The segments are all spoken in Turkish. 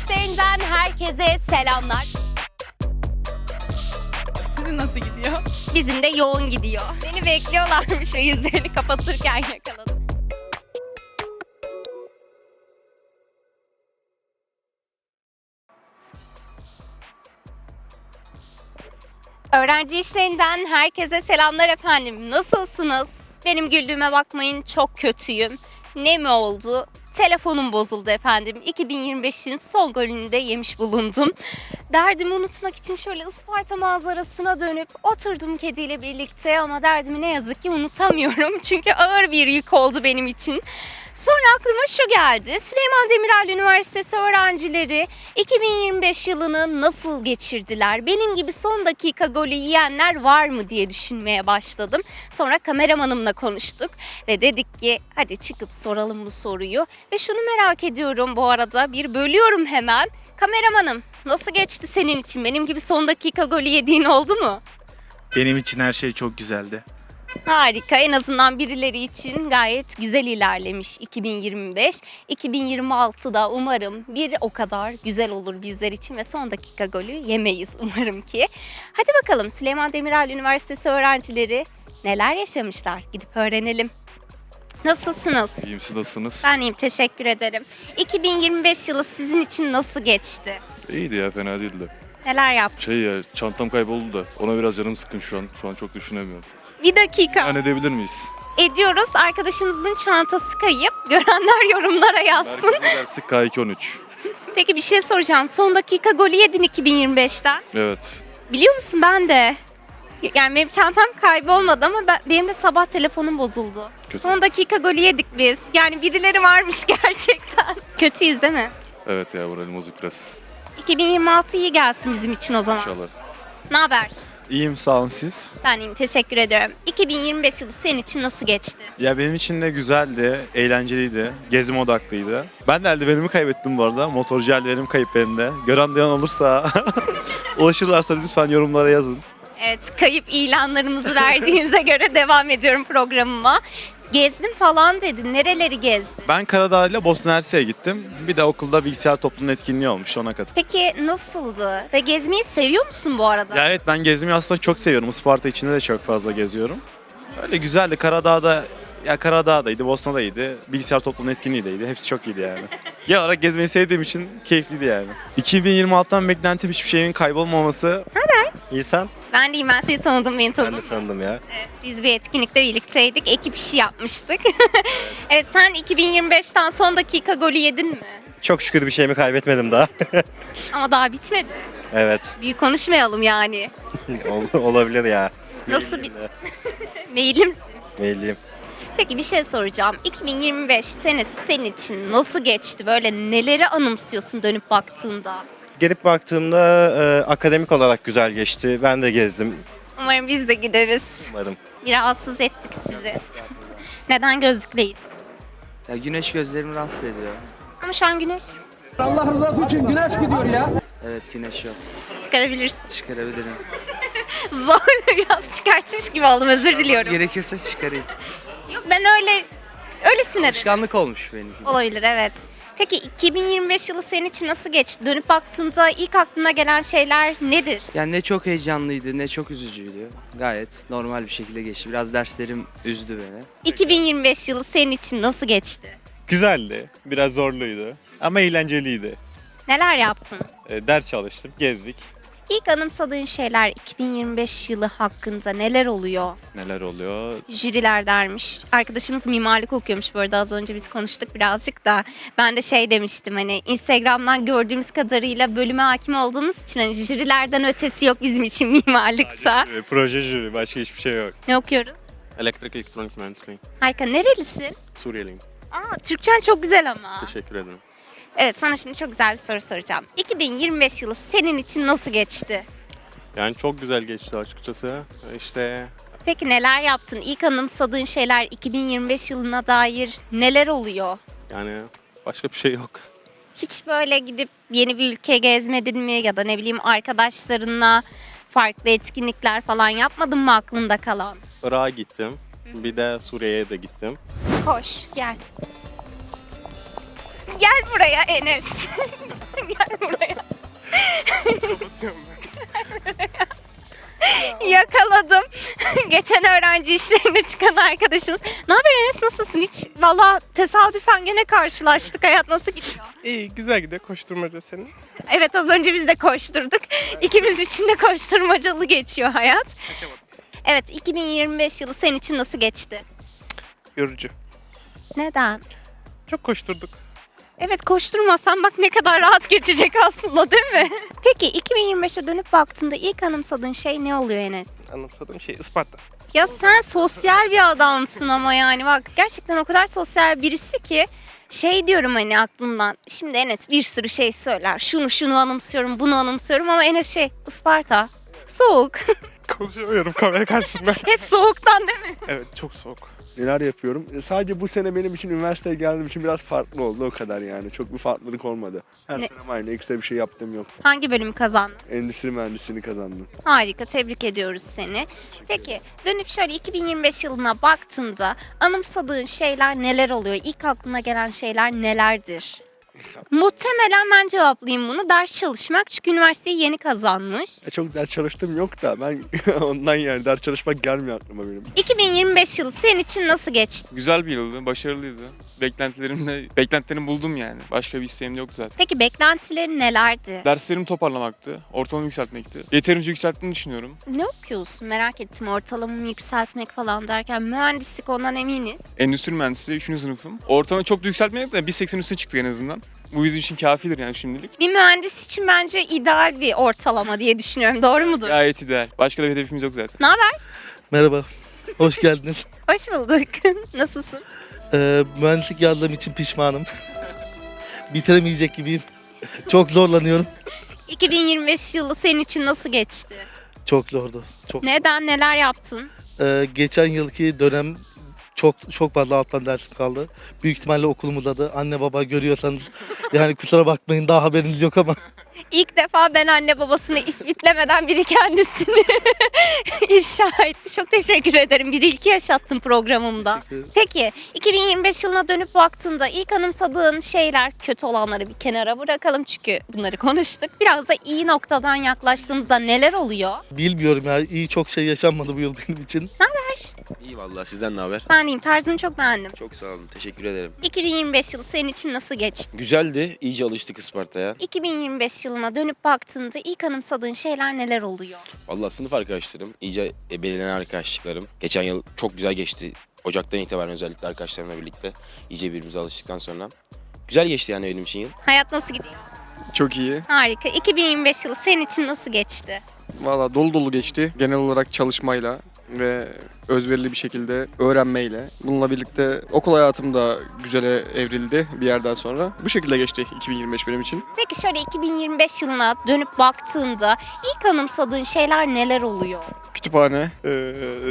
işlerinden herkese selamlar. Sizin nasıl gidiyor? Bizim de yoğun gidiyor. Beni bekliyorlarmış ve yüzlerini kapatırken yakaladım. Öğrenci işlerinden herkese selamlar efendim. Nasılsınız? Benim güldüğüme bakmayın çok kötüyüm. Ne mi oldu? Telefonum bozuldu efendim. 2025'in son golünü yemiş bulundum. Derdimi unutmak için şöyle Isparta manzarasına dönüp oturdum kediyle birlikte ama derdimi ne yazık ki unutamıyorum. Çünkü ağır bir yük oldu benim için. Sonra aklıma şu geldi. Süleyman Demirel Üniversitesi öğrencileri 2025 yılını nasıl geçirdiler? Benim gibi son dakika golü yiyenler var mı diye düşünmeye başladım. Sonra kameramanımla konuştuk ve dedik ki hadi çıkıp soralım bu soruyu. Ve şunu merak ediyorum bu arada bir bölüyorum hemen. Kameramanım nasıl geçti senin için? Benim gibi son dakika golü yediğin oldu mu? Benim için her şey çok güzeldi. Harika. En azından birileri için gayet güzel ilerlemiş 2025. 2026'da umarım bir o kadar güzel olur bizler için ve son dakika golü yemeyiz umarım ki. Hadi bakalım Süleyman Demirel Üniversitesi öğrencileri neler yaşamışlar? Gidip öğrenelim. Nasılsınız? İyiyim siz nasılsınız? Ben iyiyim, teşekkür ederim. 2025 yılı sizin için nasıl geçti? İyiydi ya fena değildi. Neler yaptın? Şey ya çantam kayboldu da ona biraz canım sıkın şu an. Şu an çok düşünemiyorum. Bir dakika. Yani edebilir miyiz? Ediyoruz. Arkadaşımızın çantası kayıp. Görenler yorumlara yazsın. Merkezi dersi K213. Peki bir şey soracağım. Son dakika golü yedin 2025'ten. Evet. Biliyor musun ben de. Yani benim çantam kaybolmadı ama ben, benim de sabah telefonum bozuldu. Kötü. Son dakika golü yedik biz. Yani birileri varmış gerçekten. Kötüyüz değil mi? Evet ya moralim bozuk biraz. 2026 iyi gelsin bizim için o zaman. İnşallah. Ne haber? İyiyim sağ olun siz. Ben iyiyim teşekkür ediyorum. 2025 yılı senin için nasıl geçti? Ya benim için de güzeldi, eğlenceliydi, gezim odaklıydı. Ben de eldivenimi kaybettim bu arada. Motorcu eldivenim kayıp benim de. Gören duyan olursa, ulaşırlarsa lütfen yorumlara yazın. Evet kayıp ilanlarımızı verdiğimize göre devam ediyorum programıma. Gezdim falan dedin. Nereleri gezdin? Ben Karadağ ile Bosna Hersek'e gittim. Bir de okulda bilgisayar topluluğunun etkinliği olmuş ona katıldım. Peki nasıldı? Ve gezmeyi seviyor musun bu arada? Ya evet ben gezmeyi aslında çok seviyorum. Isparta içinde de çok fazla geziyorum. Öyle güzeldi. Karadağ'da ya Karadağ'daydı, Bosna'daydı. Bilgisayar topluluğunun etkinliğiydi. Hepsi çok iyiydi yani. Genel olarak gezmeyi sevdiğim için keyifliydi yani. 2026'dan beklentim hiçbir şeyin kaybolmaması. İhsan, Ben deyim ben seni tanıdım beni ben tanıdın. de tanıdım ya. Evet, biz bir etkinlikte birlikteydik. Ekip işi yapmıştık. evet sen 2025'ten son dakika golü yedin mi? Çok şükür bir şeyimi kaybetmedim daha. Ama daha bitmedi. evet, Büyük konuşmayalım yani. ol- olabilir ya. Nasıl bir... Meyilli misin? Meyliyim. Peki bir şey soracağım. 2025 senesi senin için nasıl geçti? Böyle neleri anımsıyorsun dönüp baktığında? Gelip baktığımda e, akademik olarak güzel geçti. Ben de gezdim Umarım biz de gideriz. umarım. Bir rahatsız ettik sizi. Neden gözlükleyiz? Ya güneş gözlerimi rahatsız ediyor. Ama şu an güneş Allah rızası için güneş gidiyor ya. Evet güneş yok. çıkarabilirsin. Çıkarabilirim. Zorla biraz çıkartmış gibi oldum özür diliyorum. Gerekiyorsa çıkarayım. Yok ben öyle öylesine de. Alışkanlık olmuş benimki. Olabilir evet. Peki 2025 yılı senin için nasıl geçti? Dönüp baktığında ilk aklına gelen şeyler nedir? Yani ne çok heyecanlıydı ne çok üzücüydü. Gayet normal bir şekilde geçti. Biraz derslerim üzdü beni. 2025 yılı senin için nasıl geçti? Güzeldi. Biraz zorluydu. Ama eğlenceliydi. Neler yaptın? E, ders çalıştık, gezdik. İlk anımsadığın şeyler 2025 yılı hakkında neler oluyor? Neler oluyor? Jüriler dermiş. Arkadaşımız mimarlık okuyormuş bu arada az önce biz konuştuk birazcık da. Ben de şey demiştim hani Instagram'dan gördüğümüz kadarıyla bölüme hakim olduğumuz için hani jürilerden ötesi yok bizim için mimarlıkta. E, proje jüri, başka hiçbir şey yok. Ne okuyoruz? Elektrik elektronik mühendisliği. Harika. Nerelisin? Suriyeliyim. Aa, Türkçen çok güzel ama. Teşekkür ederim. Evet sana şimdi çok güzel bir soru soracağım. 2025 yılı senin için nasıl geçti? Yani çok güzel geçti açıkçası. İşte Peki neler yaptın? İlk anımsadığın şeyler 2025 yılına dair neler oluyor? yani başka bir şey yok. Hiç böyle gidip yeni bir ülke gezmedin mi ya da ne bileyim arkadaşlarınla farklı etkinlikler falan yapmadın mı aklında kalan? Irak'a gittim. Bir de Suriye'ye de gittim. Koş gel. Gel buraya Enes. Gel buraya. Yakaladım. Geçen öğrenci işlerine çıkan arkadaşımız. Ne haber Enes nasılsın? Hiç valla tesadüfen gene karşılaştık. Hayat nasıl gidiyor? iyi güzel gidiyor koşturmaca senin. Evet az önce biz de koşturduk. İkimiz için de koşturmacalı geçiyor hayat. Evet 2025 yılı senin için nasıl geçti? Yorucu. Neden? Çok koşturduk. Evet koşturmasan bak ne kadar rahat geçecek aslında değil mi? Peki 2025'e dönüp baktığında ilk anımsadığın şey ne oluyor Enes? Anımsadığım şey Isparta. Ya sen sosyal bir adamsın ama yani bak gerçekten o kadar sosyal birisi ki şey diyorum hani aklımdan. Şimdi Enes bir sürü şey söyler. Şunu şunu anımsıyorum, bunu anımsıyorum ama Enes şey Isparta. Soğuk. Konuşamıyorum kamera karşısında. Hep soğuktan değil mi? evet çok soğuk. Neler yapıyorum. E, Sadece bu sene benim için üniversiteye geldiğim için biraz farklı oldu o kadar yani. Çok bir farklılık olmadı. Her Ne- sene aynı ekstra bir şey yaptığım yok. Hangi bölümü kazandın? Endüstri mühendisliğini kazandım. Harika, tebrik ediyoruz seni. Peki dönüp şöyle 2025 yılına baktığında anımsadığın şeyler neler oluyor? İlk aklına gelen şeyler nelerdir? Muhtemelen ben cevaplayayım bunu. Ders çalışmak çünkü üniversiteyi yeni kazanmış. E, Çok ders çalıştım yok da ben ondan yani ders çalışmak gelmiyor aklıma benim. 2025 yılı senin için nasıl geçti? Güzel bir yıldı, başarılıydı. Beklentilerimle, beklentilerimi buldum yani. Başka bir isteğim de yoktu zaten. Peki beklentilerin nelerdi? Derslerim toparlamaktı, ortalamamı yükseltmekti. Yeterince yükselttiğini düşünüyorum. Ne okuyorsun? Merak ettim. Ortalamamı yükseltmek falan derken mühendislik ondan eminiz. Endüstri mühendisi 3. sınıfım. Ortalamayı çok da yükseltmedim de 1.80 üstüne çıktık en azından. Bu bizim için kafidir yani şimdilik. Bir mühendis için bence ideal bir ortalama diye düşünüyorum. Doğru mudur? Gayet ideal. Başka da bir hedefimiz yok zaten. Ne haber? Merhaba, hoş geldiniz. Hoş bulduk. Nasılsın? Ee, mühendislik yazdığım için pişmanım. Bitiremeyecek gibiyim. Çok zorlanıyorum. 2025 yılı senin için nasıl geçti? Çok zordu. Çok. Neden? Neler yaptın? Ee, geçen yılki dönem çok çok fazla alttan dersim kaldı. Büyük ihtimalle okulum uzadı. Anne baba görüyorsanız yani kusura bakmayın daha haberiniz yok ama İlk defa ben anne babasını ispitlemeden biri kendisini ifşa etti. Çok teşekkür ederim. Bir ilki yaşattın programımda. Peki 2025 yılına dönüp baktığında ilk anımsadığın şeyler kötü olanları bir kenara bırakalım çünkü bunları konuştuk. Biraz da iyi noktadan yaklaştığımızda neler oluyor? bilmiyorum ya iyi çok şey yaşanmadı bu yıl benim için. İyi vallahi sizden ne haber? Ben diyeyim tarzını çok beğendim. Çok sağ olun. Teşekkür ederim. 2025 yılı senin için nasıl geçti? Güzeldi. İyice alıştık Isparta'ya. 2025 yılına dönüp baktığında ilk anımsadığın şeyler neler oluyor? Vallahi sınıf arkadaşlarım, iyice e, belirlenen arkadaşlıklarım. Geçen yıl çok güzel geçti. Ocaktan itibaren özellikle arkadaşlarımla birlikte iyice birbirimize alıştıktan sonra. Güzel geçti yani benim için yıl. Hayat nasıl gidiyor? Çok iyi. Harika. 2025 yılı senin için nasıl geçti? Valla dolu dolu geçti. Genel olarak çalışmayla ve özverili bir şekilde öğrenmeyle. Bununla birlikte okul hayatım da güzele evrildi bir yerden sonra. Bu şekilde geçti 2025 benim için. Peki şöyle 2025 yılına dönüp baktığında ilk anımsadığın şeyler neler oluyor? Kütüphane, eee,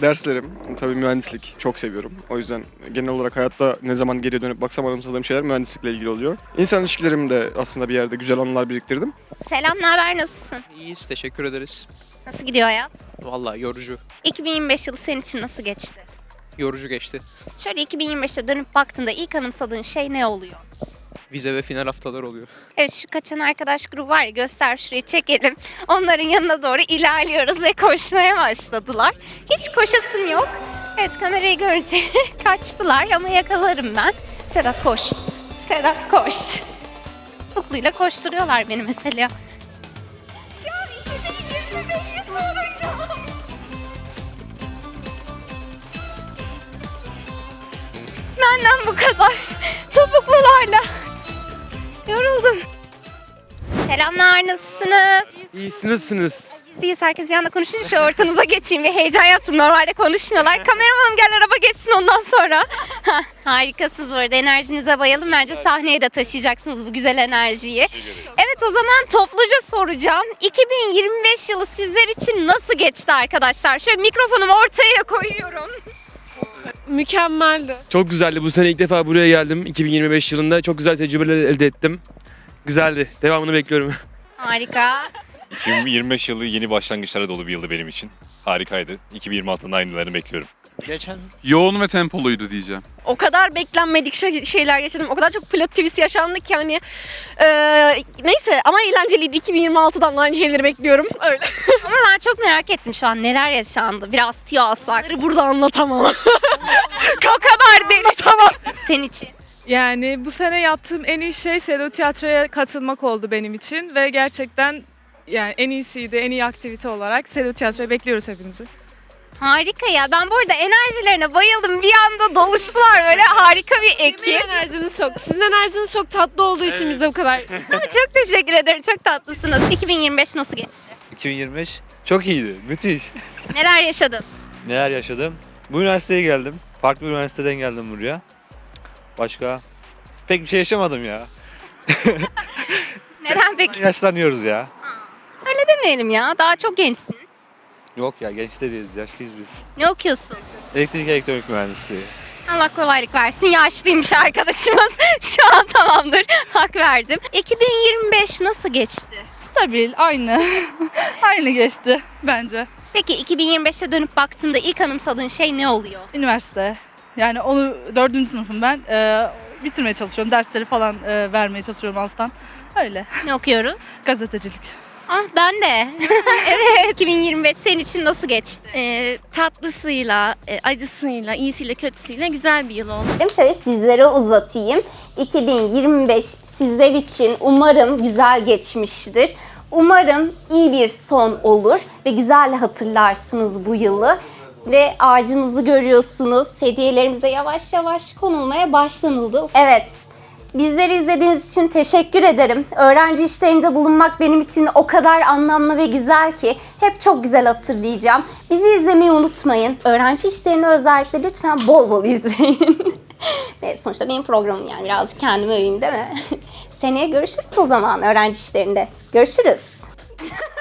derslerim, tabii mühendislik çok seviyorum. O yüzden genel olarak hayatta ne zaman geriye dönüp baksam anımsadığım şeyler mühendislikle ilgili oluyor. İnsan ilişkilerimde aslında bir yerde güzel anılar biriktirdim. Selam, ne haber, nasılsın? İyiyiz, teşekkür ederiz. Nasıl gidiyor hayat? Vallahi yorucu. 2025 yılı senin için nasıl geçti? Yorucu geçti. Şöyle 2025'e dönüp baktığında ilk anımsadığın şey ne oluyor? Vize ve final haftalar oluyor. Evet şu kaçan arkadaş grubu var ya göster şurayı çekelim. Onların yanına doğru ilerliyoruz ve koşmaya başladılar. Hiç koşasım yok. Evet kamerayı görünce kaçtılar ama yakalarım ben. Sedat koş. Sedat koş. Mutluyla koşturuyorlar beni mesela. Ya 2025'i soracağım. Benden bu kadar. Topuklularla. Yoruldum. Selamlar, nasılsınız? İyisiniz, değiliz. Herkes bir anda konuşunca şu ortanıza geçeyim. Bir heyecan yaptım. Normalde konuşmuyorlar. Kameramanım gel araba geçsin ondan sonra. Harikasınız bu arada. Enerjinize bayalım. Bence sahneye de taşıyacaksınız bu güzel enerjiyi. Evet o zaman topluca soracağım. 2025 yılı sizler için nasıl geçti arkadaşlar? Şöyle mikrofonumu ortaya koyuyorum. Mükemmeldi. Çok güzeldi. Bu sene ilk defa buraya geldim. 2025 yılında çok güzel tecrübeler elde ettim. Güzeldi. Devamını bekliyorum. Harika. 2025 yılı yeni başlangıçlara dolu bir yıldı benim için. Harikaydı. 2026'nın aynılarını bekliyorum. Geçen Yoğun ve tempoluydu diyeceğim. O kadar beklenmedik şey- şeyler yaşadım. O kadar çok plot twist yaşandı ki hani. e, neyse ama eğlenceliydi. 2026'dan da aynı şeyleri bekliyorum. Öyle. Ama ben çok merak ettim şu an neler yaşandı. Biraz tiyo alsak. Bunları burada anlatamam. o kadar değil. Tamam. Senin için. Yani bu sene yaptığım en iyi şey Sedo Tiyatro'ya katılmak oldu benim için ve gerçekten yani en iyisiydi, en iyi aktivite olarak Sedo Tiyatro'ya bekliyoruz hepinizi. Harika ya. Ben bu arada enerjilerine bayıldım. Bir anda doluştular böyle harika bir ekip. enerjiniz çok, sizin enerjiniz çok tatlı olduğu için bize bu kadar çok teşekkür ederim. Çok tatlısınız. 2025 nasıl geçti? 2025 çok iyiydi. Müthiş. Neler yaşadın? Neler yaşadım? Bu üniversiteye geldim. Farklı bir üniversiteden geldim buraya. Başka? Pek bir şey yaşamadım ya. Neden peki? Yaşlanıyoruz ya. Demeyelim ya. Daha çok gençsin. Yok ya genç de değiliz. Yaşlıyız biz. Ne okuyorsun? Elektrik elektronik mühendisliği. Allah kolaylık versin. Yaşlıymış arkadaşımız. Şu an tamamdır. Hak verdim. 2025 nasıl geçti? stabil, aynı. aynı geçti bence. Peki 2025'e dönüp baktığında ilk anımsadığın şey ne oluyor? Üniversite. Yani onu dördüncü sınıfım ben. Ee, bitirmeye çalışıyorum. Dersleri falan e, vermeye çalışıyorum alttan. Öyle. Ne okuyoruz? Gazetecilik. Ah ben de. evet. 2025 senin için nasıl geçti? Ee, tatlısıyla, e, acısıyla, iyisiyle, kötüsüyle güzel bir yıl oldu. Şöyle sizlere uzatayım. 2025 sizler için umarım güzel geçmiştir. Umarım iyi bir son olur ve güzel hatırlarsınız bu yılı. Ve ağacımızı görüyorsunuz. Hediyelerimiz de yavaş yavaş konulmaya başlanıldı. Evet, Bizleri izlediğiniz için teşekkür ederim. Öğrenci işlerinde bulunmak benim için o kadar anlamlı ve güzel ki hep çok güzel hatırlayacağım. Bizi izlemeyi unutmayın. Öğrenci işlerini özellikle lütfen bol bol izleyin. Ve sonuçta benim programım yani birazcık kendime öveyim değil mi? Seneye görüşürüz o zaman öğrenci işlerinde. Görüşürüz.